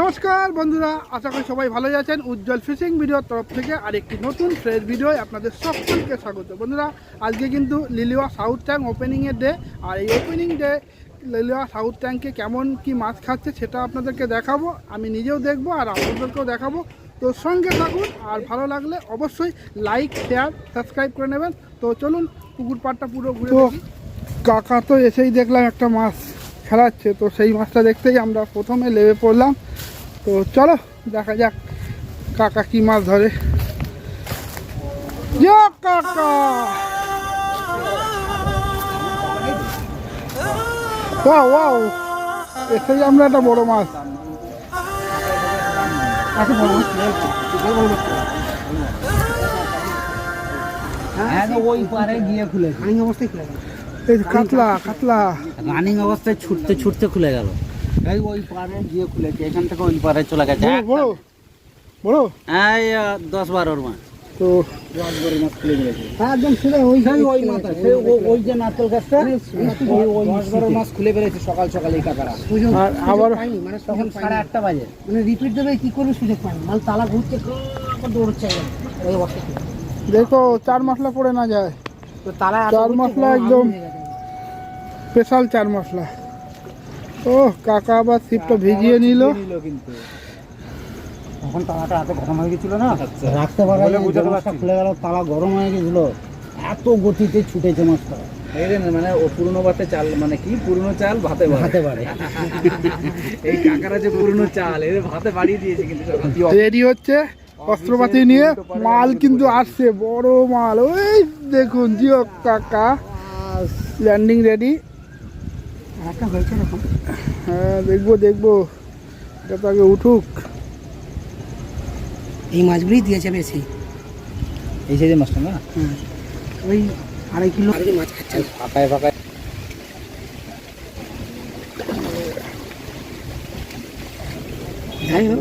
নমস্কার বন্ধুরা আশা করি সবাই ভালো আছেন। উজ্জ্বল ফিশিং ভিডিওর তরফ থেকে আরেকটি নতুন ফ্রেশ ভিডিও আপনাদের সকলকে স্বাগত। বন্ধুরা আজকে কিন্তু লিলিয়া সাউথ ট্যাঙ্ক ওপেনিংয়ের ডে আর এই ওপেনিং ডে লিলিয়া সাউথ ট্যাঙ্কে কেমন কি মাছ খাচ্ছে সেটা আপনাদেরকে দেখাবো আমি নিজেও দেখব আর আপনাদেরকেও দেখাবো। তো সঙ্গে থাকুন আর ভালো লাগলে অবশ্যই লাইক শেয়ার সাবস্ক্রাইব করে নেবেন। তো চলুন পুকুর পাড়টা পুরো ঘুরে কাকা তো এসেই দেখলাম একটা মাছ। খেলাচ্ছে তো সেই মাছটা দেখতেই আমরা প্রথমে লেবে পড়লাম। তো চলো দেখা যাক কাকা কি মাছ ধরে। কাকা! Wow wow! এসেই আমরা একটা বড় মাছ। বড় মাছ হ্যাঁ ওই পারে গিয়ে খুলে এই কাতলা কাতলা। রানিং অবস্থায় ছুটতে ছুটতে খুলে গেল। এই ওই পারে গিয়ে খুলেছে এখান থেকে ওই পারে চলে গেছে। বড় বড় বড় এই দশ বারোর মাছ তো দশ বারো মাছ খুলে গেছে। একদম ওই ওই মাথা সেই ওই যে নারকেল গাছটা ওই ওই দশ বারো মাছ খুলে বেড়েছে সকাল সকাল এই কাকারা। আবার মানে তখন সাড়ে আটটা বাজে। মানে রিপিট দেবে কি করবে সুযোগ মাল তালা দৌড়চ্ছে অবস্থা। দেখো চার মশলা পড়ে না যায়। তো তালা চার মশলা একদম। স্পেশাল চার মশলা। ও কাকা আবার ছিপটা ভিজিয়ে নিল। কিন্তু। তখন তালাটা এত গরম হয়ে গেছিল না? রাখতে পারা খুলে গেল তালা গরম হয়ে গেছিল। এত গতিতে ছুটেছে মাছটা এই মানে ও পুরনো ভাতে চাল মানে কি পুরনো চাল? ভাতে পারে এই কাকারা যে পুরনো চাল এর ভাতে বাড়িয়ে দিয়েছে কিন্তু সকাল। রেডি হচ্ছে অস্ত্রপাতি নিয়ে মাল কিন্তু আসছে বড় মাল। ওই দেখুন জিও কাকা। ল্যান্ডিং রেডি একটা হয়েছে এরকম হ্যাঁ দেখব দেখব। এটা তো আগে উঠুক। এই মাছগুলি দিয়েছে বেশি। এই সাইজের মাছটা না? ওই আড়াই কিলো। মাছ খাচ্ছে। ফাঁকায় ফাঁকায় যাই হোক।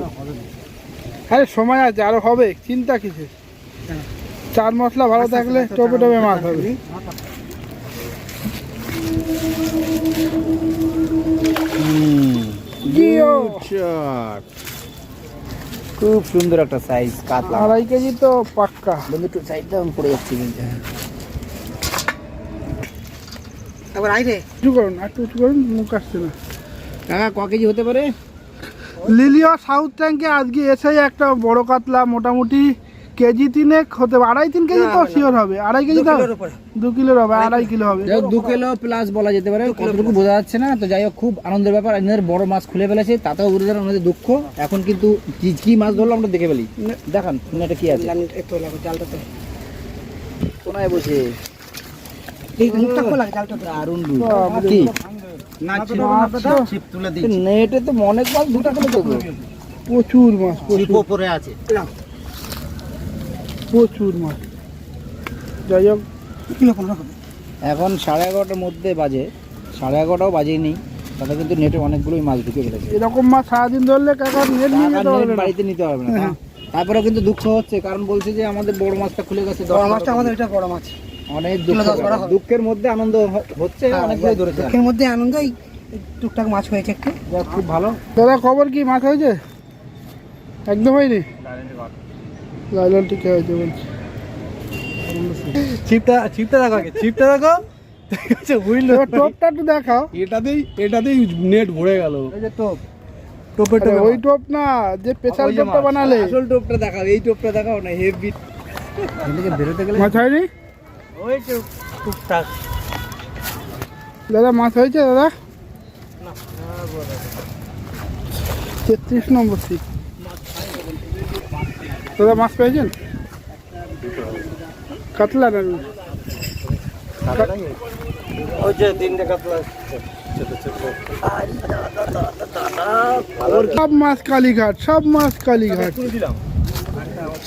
আরে সময় আছে আরও হবে। চিন্তা কিসে চার মশলা ভালো থাকলে টপে টপে মাছ হবে। খুব সুন্দর একটা সাইজ কাতলা। আড়াই কেজি তো পাক্কা। বন্ধু একটু সাইডটা পড়ে যাচ্ছে কিন্তু। একবার আই রে। উঁচু করুন একটু উঁচু করুন মুখ আসছে না। কাকা ক কেজি হতে পারে? লিলিয়া সাউথ ট্যাঙ্কে আজকে এসে একটা বড় কাতলা মোটামুটি কেজি তিনেক হতে আড়াই তিন কেজি তো শিওর হবে আড়াই কেজি তো দু কিলোর হবে আড়াই কিলো। হবে। যাই দু কিলো প্লাস বলা যেতে পারে কতটুকু বোঝা যাচ্ছে না তো যাই হোক খুব আনন্দের ব্যাপার আপনাদের বড় মাছ খুলে ফেলেছে তাতেও বুঝে যান আমাদের দুঃখ। এখন কিন্তু কি কি মাছ ধরলো আমরা দেখে ফেলি। দেখান এটা কি আছে? কোনায় বসে। কি? নেটে তো অনেক মাছ দুটা করে দেবো। প্রচুর মাছ উপরে আছে। প্রচুর মাছ। যাই হোক এখন সাড়ে এগারোটার মধ্যে বাজে। সাড়ে এগারোটাও বাজেই নেই তাতে কিন্তু নেটে অনেকগুলোই মাছ ঢুকে ফেলেছে। এরকম মাছ সারাদিন ধরলে কাকা নেট নিয়ে যেতে পারবে বাড়িতে নিতে পারবে না তারপরেও কিন্তু দুঃখ হচ্ছে কারণ বলছে যে আমাদের বড় মাছটা খুলে গেছে বড় মাছটা আমাদের এটা বড় মাছ। অনেক দুঃখ দুঃখের মধ্যে আনন্দ হচ্ছে অনেকগুলো ধরেছে এর মধ্যে আনন্দ এই টুকটাক মাছ হয়েছে একটু। যাক, খুব ভালো। দাদা খবর কি মাছ হয়েছে? একদম হয়নি? লাইলন টিকে হয়েছে বলছি। ছিপটা ছিপটা দেখো আগে ছিপটা দেখো আচ্ছা বুঝলো। টোপটা একটু দেখাও। এটাতেই এটাতেই নেট ভরে গেল। এই যে টোপ টোপে আরে ওই টোপ না যে স্পেশাল টোপটা বানালে। আসল টোপটা দেখাও এই টোপটা দেখাও না হেভি এদিকে বেরোতে গেলে মাছ হয়নি? ওই তো টুকটাক। দাদা মাছ হয়েছে দাদা? তেত্রিশ নম্বর সিট দাদা মাছ পেয়েছেন? কাতলা না? ওই যে তিনটে কাতলা সব মাছ কালীঘাট সব মাছ কালীঘাট।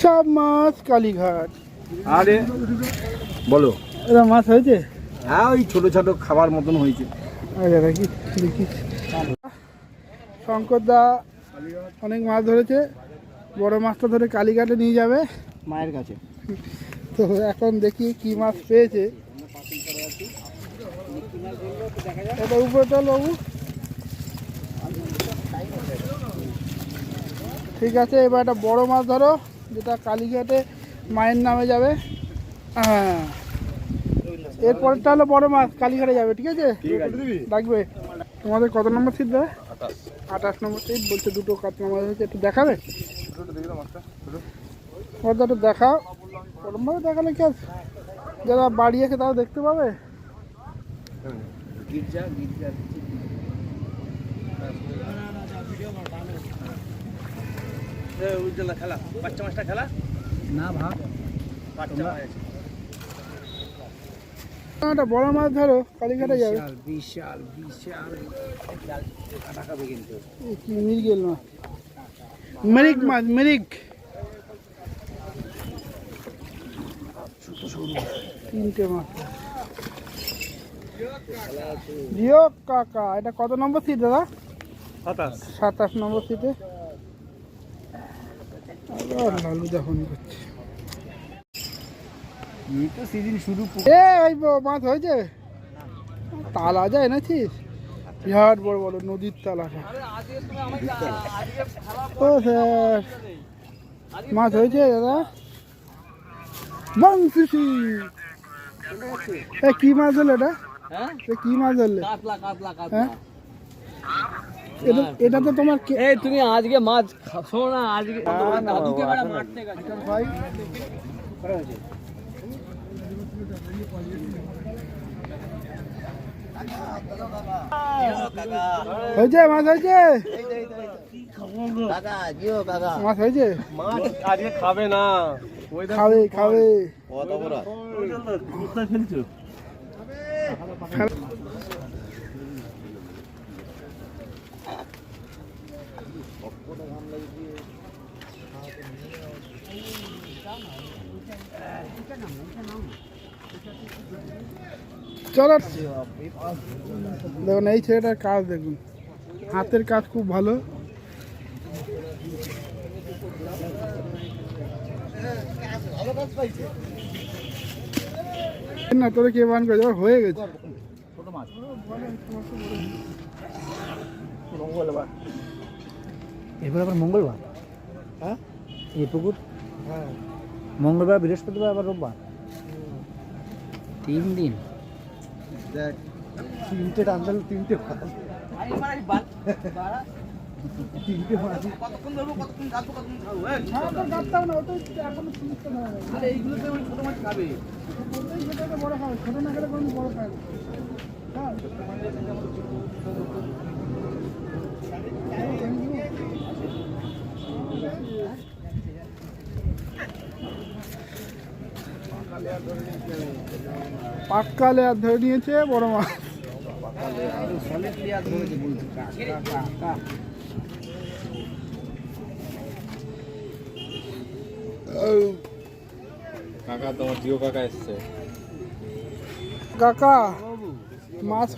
সব মাছ কালীঘাট। আরে বলো। দাদা মাছ হয়েছে? হ্যাঁ ওই ছোট ছোট খাবার মতন হয়েছে। আচ্ছা দেখি দেখি শঙ্কর দা অনেক মাছ ধরেছে। বড় মাছটা ধরে কালীঘাটে নিয়ে যাবে। মায়ের কাছে। তো এখন দেখি কি মাছ পেয়েছে। এটা উপরে চল বাবু। ঠিক আছে এবার একটা বড় মাছ ধরো যেটা কালীঘাটে মায়ের নামে যাবে। হ্যাঁ। এরপরটা হলো বড় মাছ কালীঘাটে যাবে ঠিক আছে? ডাকবে। তোমাদের কত নম্বর সিট দেবে আঠাশ। নম্বর সিট বলছে দুটো কাতলা মাছ হয়েছে একটু দেখাবে? একটু দেখাও। ওরমভাবে দেখালে কি আর যারা বাড়ি আছে তারা দেখতে পাবে? গির্জা গির্জা খেলা। বাচ্চা মাছটা খেলা? না ভাব। বাচ্চা মাছ। একটা বড় মাছ ধরো কালীঘাটে যাবে। বিশাল বিশাল টাকাবে কিন্তু। এ কি মৃগেল মাছ। মেরিক মাছ মেরিক তিনটে মাছ জিও কাকা এটা কত নম্বর সিট দাদা? সাতাশ। সাতাশ নম্বর সিটে লালু দেখুন করছে। এই তো সিজন শুরু এ ওই মাছ হয়েছে? তালা যায় এনেছিস বিরাট বড় বড় নদীর তালাটা ও স্যার। মাছ হয়েছে দাদা? এ কি মাছ ধরলে এটা? হ্যাঁ? কি মাছ কাতলা হ্যাঁ? এটা এটা তো তোমার এই তুমি আজকে মাছ খাসো না আজকে দাদুকে বেড়া মারতে গেছে। ভাই। হয়েছে মাছ হয়েছে? মাছ হয়েছে? আজকে খাবে না। খাবে খাবে। চলো দেখুন এই ছেলেটার কাজ দেখুন। হাতের কাজ খুব ভালো। না তোরা কে বান করে? হয়ে গেছে। এরপর আবার মঙ্গলবার? হ্যাঁ? এই পুকুর? হ্যাঁ। মঙ্গলবার বৃহস্পতিবার আবার রোববার? তিন দিন? দেখ, তিনটে টানলে তিনটে তিনটে কতক্ষণ ধরবো কতক্ষণ কাটতাম না ওটা এইগুলোতে ওই ছোট মাছ খাবে বড় খাবে ছোট না খেলে কোনো বড় খাবে পাক্কা লেয়ার ধরে নিয়েছে বড় মাছ কাকা তোমার জিও কাকা এসছে। কাকা মাছ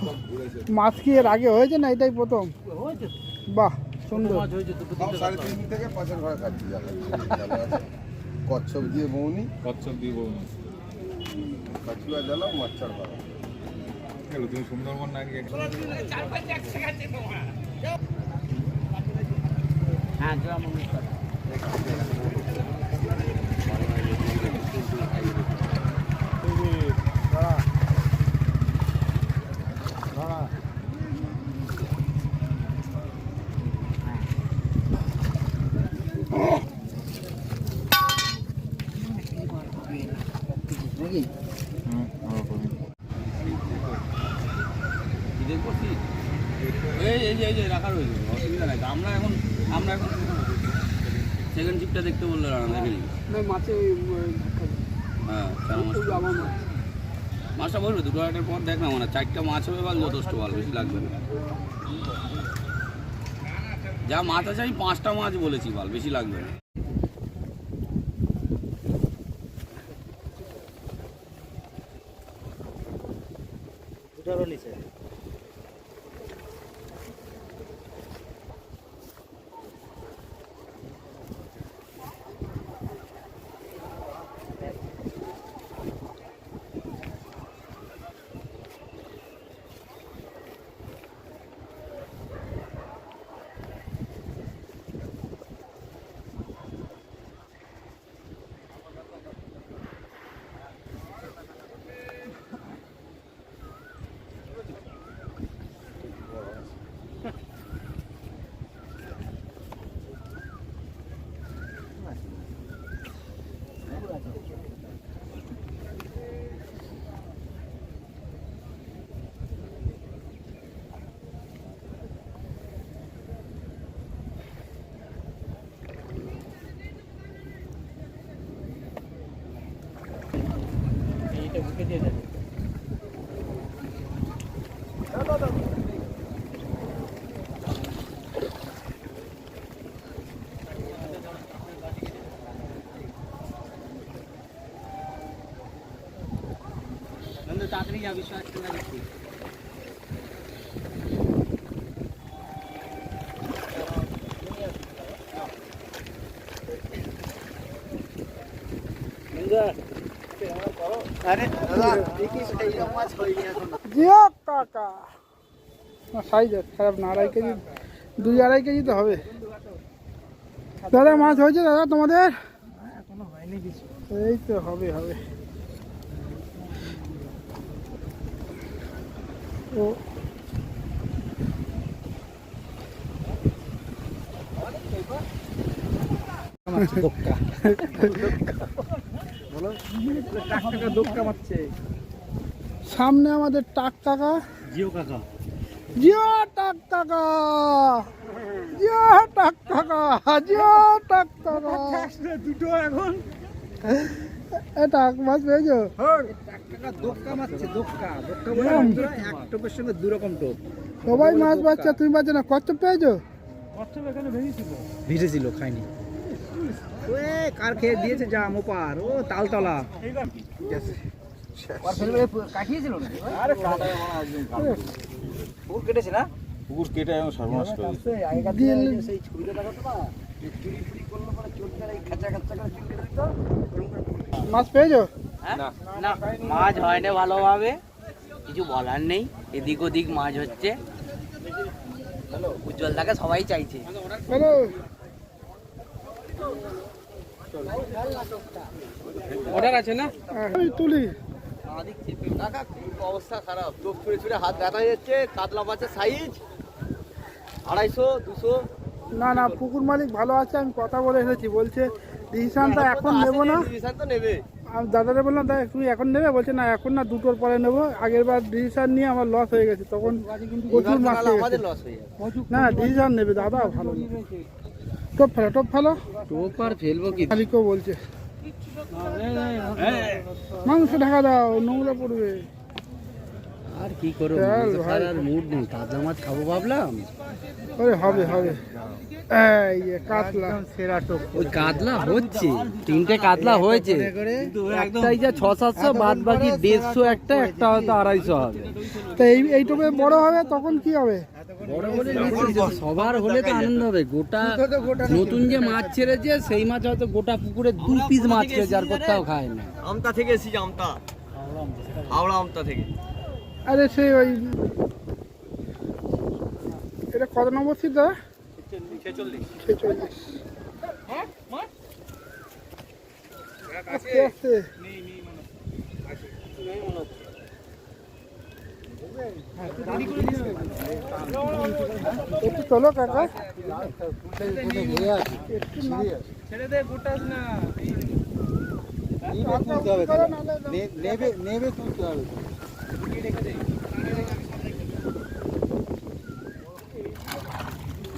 মাছ কি এর আগে হয়েছে না এটাই প্রথম? বাহ সুন্দর। কচ্ছপ দিয়ে বৌনি। কচ্ছপ দিয়ে বলুন মাছার করা গেল তুমি সুন্দরবন না গিয়ে হ্যাঁ নাকি এই এই যে এই যে রাখা রয়েছে। অসুবিধা নাই। আমরা এখন আমরা এখন সেকেন্ড দেখতে বলল না দেখে নিবি। মাছে হ্যাঁ মাছটা বলবে দুটো আড়াইটার পর দেখ না মানে চারটা মাছ হবে ভালো যথেষ্ট ভালো বেশি লাগবে না। যা মাছ আছে আমি পাঁচটা মাছ বলেছি ভালো বেশি লাগবে না। ডরলিছে সাইজ খারাপ না আড়াই কেজি দুই আড়াই কেজি তো হবে। দাদা মাছ হয়েছে দাদা তোমাদের? এই তো হবে হবে। ও। টাক টাকা সামনে আমাদের টাক কাকা। জিও কাকা। জিও টাক কাকা। জিও টাক কাকা। জিও টাক কাকা। দুটো এখন। টাক মাছ পেয়েছ? সবাই মাছ পাচ্ছে তুমি পাচ্ছ না কত পেয়েছ? ভিজেছিল খাইনি কার খেয়ে দিয়েছে যা মোপার ও তালতলা। কাটিয়েছিল না আরে পুকুর কেটেছে না? পুকুর কেটে সর্বনাশ করে সেই ছবিটা না চুরি ফুরি করল পরে খাঁচা খাঁচা দিত মাছ পেয়েছ? না মাছ হয় না ভালোভাবে। কিছু বলার নেই এদিক ওদিক মাছ হচ্ছে। উজ্জ্বলদাকে সবাই চাইছে। অর্ডার আছে না? তুলি। অবস্থা খারাপ। চোখ ছুঁড়ে ছুঁড়ে হাত ব্যথা যাচ্ছে কাতলা মাছের সাইজ আড়াইশো দুশো। না না পুকুর মালিক ভালো আছে আমি কথা বলে এসেছি বলছে ডিসিশনটা এখন নেব না। তো দাদারে বললাম দাদা তুমি এখন নেবে? বলছে না এখন না দুটোর পরে নেব। আগের বার ডিসিশন নিয়ে আমার লস হয়ে গেছে। তখন প্রচুর মাছ না ডিসিশন নেবে দাদা ভালো টপ ফেলো টপ ফেলো। টোপ আর ফেলব কি? মালিকও বলছে মাংস ঢাকা দাও নোংরা পড়বে। আর কি করব? আর মুড নেই তাজা মাছ খাব ভাবলাম। হবে হবে। এই যে কাতলা। ওই কাতলা হচ্ছে তিনটে কাতলা হয়েছে। একটাই যা ছ সাতশো বাদ বাকি দেড়শো একটা একটা হয়তো আড়াইশো হবে। তো এই এই টোপে বড় হবে তখন কি হবে? সবার হলে তো আনন্দ হবে। গোটা নতুন যে মাছ ছেড়েছে সেই মাছ হয়তো গোটা পুকুরে দু পিস মাছ ছেড়েছে আর কোথাও খায় না। আমতা থেকে এসেছি আমতা। হাওড়া আমতা থেকে। আরে সেই ওই এটা কত নম্বর সিট দাদা? ছেচল্লিশ। আস্তে আস্তে। একটু চলো কাকা। নেবে নেবে তুলতে হবে।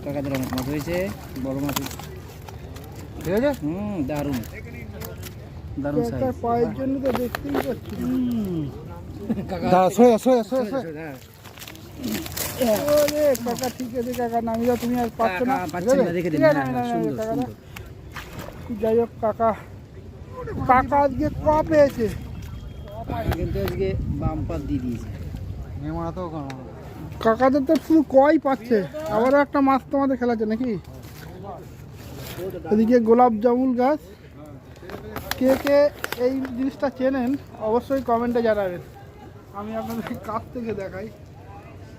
কাকাদের অনেক মাছ হয়েছে বড় মাছ ঠিক আছে? হুম দারুণ। দারুণ সাইজ কাকার পায়ের জন্য তো দেখতেই পাচ্ছি কাকা সোয়া সোয়া সোয়া ওরে কাকা ঠিক আছে কাকা নামি যাও তুমি আর পাচ্ছ না। রেখে দিন। সুন্দর। সুন্দর। যাই হোক কাকা। কাকা আজকে ক পেয়েছে? আজকে বাম্পার দিয়ে কাকাদের তো শুধু কই পাচ্ছে? আবারও একটা মাছ তোমাদের খেলাচ্ছে নাকি? এদিকে গোলাপ জামুল গাছ। কে কে এই জিনিসটা চেনেন, অবশ্যই কমেন্টে জানাবেন। আমি আপনাদের কাছ থেকে দেখাই।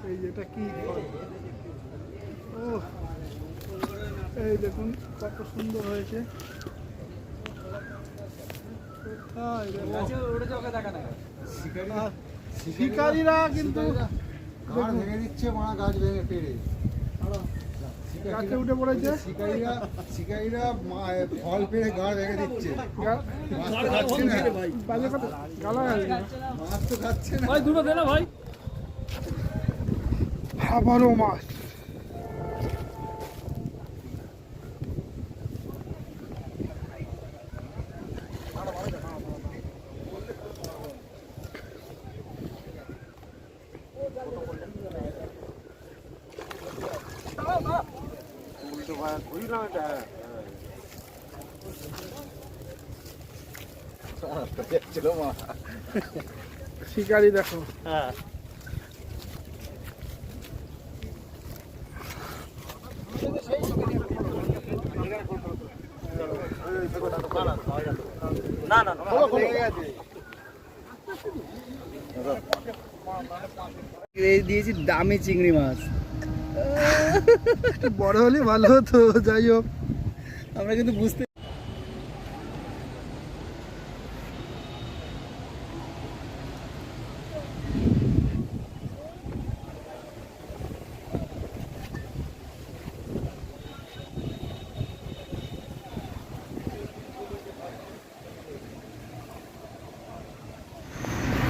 এই যেটা কি। ও এই দেখুন কত সুন্দর হয়েছে। শিকারীরা কিন্তু গাছ ভেঙে দিচ্ছে মারা গাছ ভেঙে পেড়ে। গাছে উঠে পড়েছে? শিকারীরা শিকারীরা ফল ভেঙে দিচ্ছে। মাছ তো খাচ্ছে না। না। মাছ। তো খাচ্ছে না শিকারি দেখো দিয়েছি দামি চিংড়ি মাছ। বড় হলে ভালো হতো যাই হোক। আমরা কিন্তু বুঝতে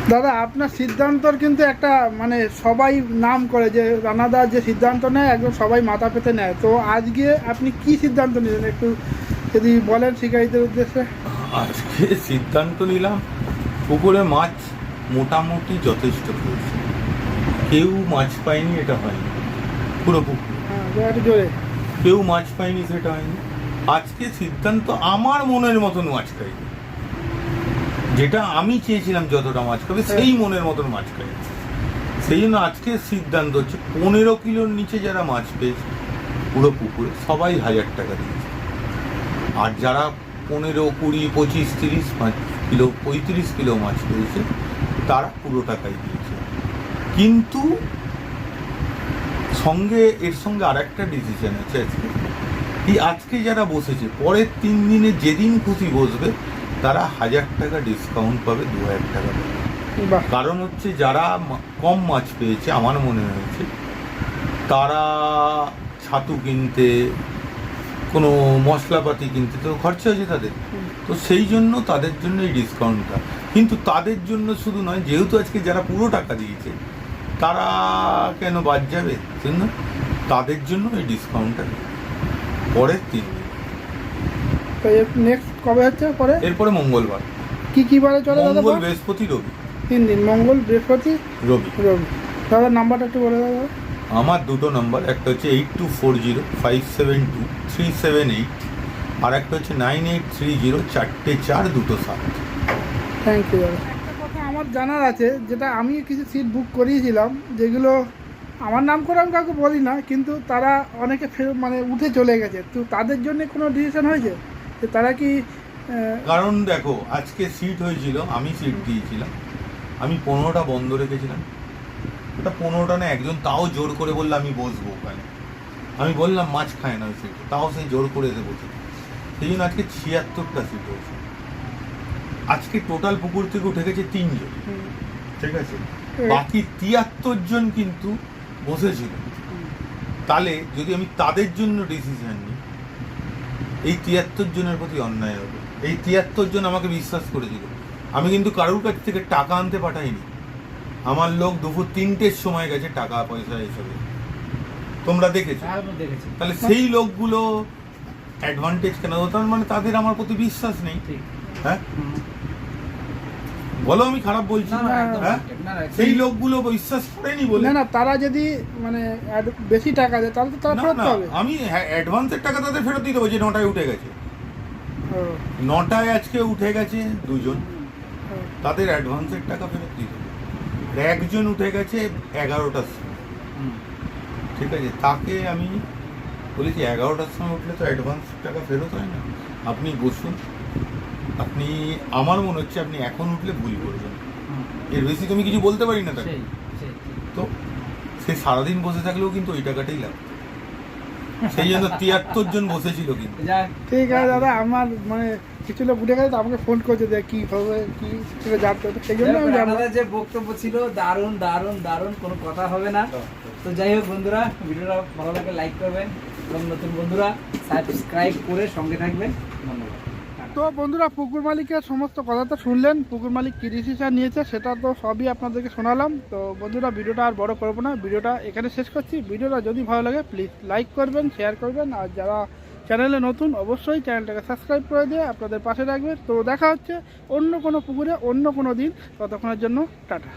দাদা আপনার সিদ্ধান্তর কিন্তু একটা মানে সবাই নাম করে যে রানাদার যে সিদ্ধান্ত নেয় একদম সবাই মাথা পেতে নেয়। তো আজকে আপনি কি সিদ্ধান্ত নিলেন? একটু যদি বলেন শিকারীদের উদ্দেশ্যে। আজকে সিদ্ধান্ত নিলাম পুকুরে মাছ মোটামুটি যথেষ্ট পড়ছে। কেউ মাছ পায়নি এটা হয়নি। পুরো পুকুর। হ্যাঁ জোরে। কেউ মাছ পায়নি সেটা হয়নি। আজকে সিদ্ধান্ত আমার মনের মতন মাছ খাইনি যেটা আমি চেয়েছিলাম যতটা মাছ খাবে সেই মনের মতন মাছ খাই সেই জন্য আজকের সিদ্ধান্ত হচ্ছে পনেরো কিলোর নিচে যারা মাছ পেয়েছে পুরো পুকুরে সবাই হাজার টাকা দিয়েছে। আর যারা পনেরো কুড়ি পঁচিশ তিরিশ পাঁচ কিলো পঁয়ত্রিশ কিলো মাছ পেয়েছে তারা পুরো টাকাই দিয়েছে। কিন্তু সঙ্গে এর সঙ্গে আর একটা ডিসিশন আছে আজকে। কি আজকে যারা বসেছে পরের তিন দিনে যেদিন খুশি বসবে তারা হাজার টাকা ডিসকাউন্ট পাবে দু হাজার টাকা কারণ হচ্ছে যারা কম মাছ পেয়েছে আমার মনে হয়েছে তারা ছাতু কিনতে কোনো মশলাপাতি কিনতে তো খরচা আছে তাদের। তো সেই জন্য তাদের জন্য এই ডিসকাউন্টটা কিন্তু তাদের জন্য শুধু নয় যেহেতু আজকে যারা পুরো টাকা দিয়েছে তারা কেন বাদ যাবে? জন্য তাদের জন্য এই ডিসকাউন্টটা পরের তিন দিন নেক্সট কবে হচ্ছে পরে? এরপরে মঙ্গলবার। কি কি বারে চলে দাদা মঙ্গল বৃহস্পতি রবি। তিন দিন মঙ্গল বৃহস্পতি রবি। রবি। দাদার নাম্বারটা একটু বলে দাদা। আমার দুটো নাম্বার একটা হচ্ছে eight two four zero five seven two three seven eight আর একটা হচ্ছে নাইন এইট থ্রি জিরো চারটে চার দুটো সাত। থ্যাংক ইউ দাদা। একটা কথা আমার জানার আছে যেটা আমি কিছু সিট বুক করিয়েছিলাম যেগুলো আমার নাম করে আমি কাউকে বলি না কিন্তু তারা অনেকে ফের মানে উঠে চলে গেছে। তো তাদের জন্য কোনো ডিসিশন হয়েছে? তারা কি কারণ দেখো আজকে সিট হয়েছিল আমি সিট দিয়েছিলাম। আমি পনেরোটা বন্ধ রেখেছিলাম। ওটা পনেরোটা না একজন তাও জোর করে বললে আমি বসবো ওখানে। আমি বললাম মাছ খায় না সিটে তাও সেই জোর করে এসে বসে সেই জন্য আজকে ছিয়াত্তরটা সিট হয়েছে। আজকে টোটাল পুকুর থেকে উঠে গেছে তিনজন। ঠিক আছে? বাকি তিয়াত্তর জন কিন্তু বসেছিল। তাহলে যদি আমি তাদের জন্য ডিসিশন নিই এই তিয়াত্তর জনের প্রতি অন্যায় হবে। এই তিয়াত্তর জন আমাকে বিশ্বাস করেছিল। আমি কিন্তু কারুর কাছ থেকে টাকা আনতে পাঠাইনি। আমার লোক দুপুর তিনটের সময় গেছে টাকা পয়সা হিসেবে তোমরা দেখেছ? দেখেছি। তাহলে সেই লোকগুলো অ্যাডভান্টেজ কেন তার মানে তাদের আমার প্রতি বিশ্বাস নেই। হ্যাঁ? বলো আমি খারাপ বলছি। হ্যাঁ? সেই লোকগুলো বিশ্বাস করেনি বলে। না না তারা যদি মানে বেশি টাকা দেয় তাহলে তো তারা ফেরত পাবে। আমি অ্যাডভান্সের টাকা তাদের ফেরত দিতে হবে যে নটায় উঠে গেছে। নটায় আজকে উঠে গেছে দুজন। তাদের অ্যাডভান্সের টাকা ফেরত দিতে। হবে একজন উঠে গেছে এগারোটার সময়। ঠিক আছে তাকে আমি বলেছি এগারোটার সময় উঠলে তো অ্যাডভান্স টাকা ফেরত হয় না। আপনি বসুন। আপনি আমার মনে হচ্ছে আপনি এখন উঠলে ভুল করবেন। এর বেশি তুমি কিছু বলতে পারি না তাকে। তো সে সারাদিন বসে থাকলেও কিন্তু ওই টাকাটাই লাগতো সেই জন্য তিয়াত্তর জন বসেছিল কিন্তু। ঠিক আছে দাদা আমার মানে কিছু লোক উঠে গেছে তো আমাকে ফোন করছে যে কি হবে কি সেটা জানতে সেই জন্য আমি রানাদার যে বক্তব্য ছিল দারুণ দারুণ দারুণ কোনো কথা হবে না। তো যাই হোক বন্ধুরা ভিডিওটা ভালো লাগলে লাইক করবেন। এবং নতুন বন্ধুরা সাবস্ক্রাইব করে সঙ্গে থাকবেন। ধন্যবাদ। তো বন্ধুরা, পুকুর মালিকের সমস্ত কথা তো শুনলেন। পুকুর মালিক কী ডিসিশন নিয়েছে সেটা তো সবই আপনাদেরকে শোনালাম। তো বন্ধুরা, ভিডিওটা আর বড় করব না। ভিডিওটা এখানে শেষ করছি। ভিডিওটা যদি ভালো লাগে প্লিজ লাইক করবেন শেয়ার করবেন। আর যারা চ্যানেলে নতুন, অবশ্যই চ্যানেলটাকে সাবস্ক্রাইব করে দিয়ে আপনাদের পাশে রাখবেন তো দেখা হচ্ছে অন্য কোনো পুকুরে, অন্য কোনো দিন। ততক্ষণের জন্য টাটা।